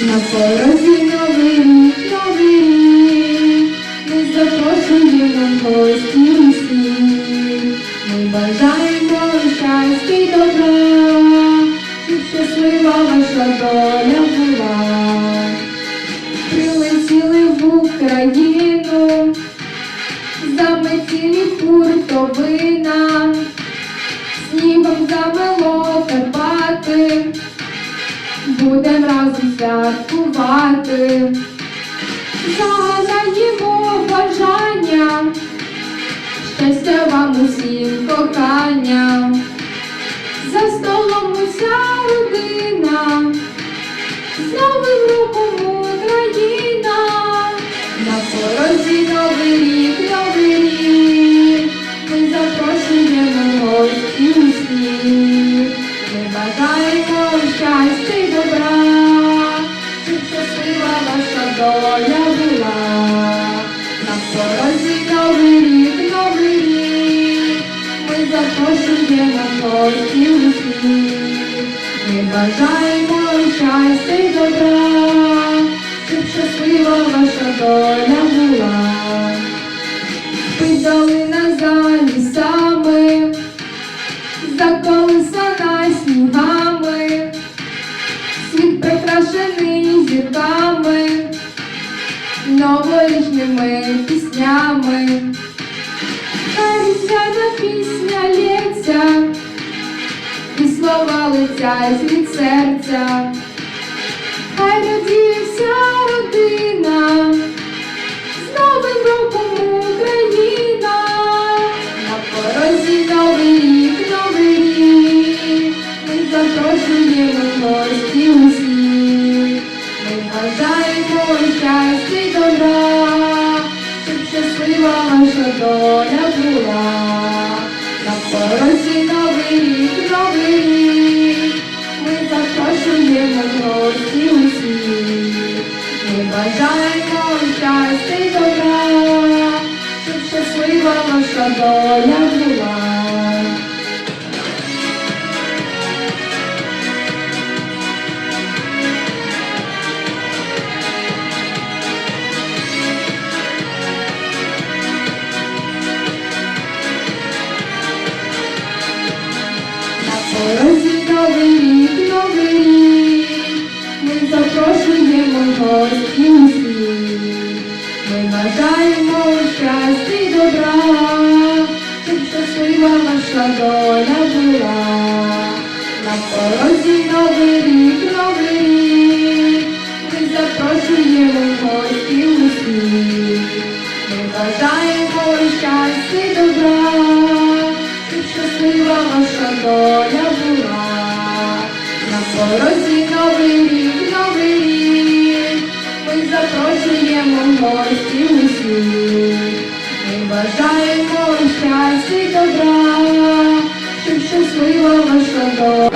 На порозі новий рік, новий рік, ми запрошуємо гості усіх. Ми бажаємо щастя й добра, щоб щаслива ваша доля була. Прилетіли в Україну, заметілі хуртовина, снігом замело Карпати, будем разом святкувати, загадаємо бажання, щастя вам усім кохання, за столом уся родина, з новим роком Україна, доля була. На порозі новий рік, новий рік, ми запрошуємо в гості усіх. Ми бажаємо щастя й добра, щоб щаслива ваша доля новорічними піснями. Хай різдвяна пісня лється, і слова летять від серця. Хай радіє вся родина, з Новим роком Україна, на порозі новий рік, новий рік, ми запрошуємо гості усіх. Ми бажаємо щастя ваша доля була. На порозі новий рік, новий рік, ми запрошуємо гості усіх. Ми бажаємо щастя й добра, щоб щаслива ваша доля була. Порозі новий рік, добра, щоб щаслива ваша доля була. На порозі новий рік, доля була, на порозі новий рік, новий рік, ми запрошуємо гості усіх, ми бажаємо щастя і добра, щоб щасливо ваша доля.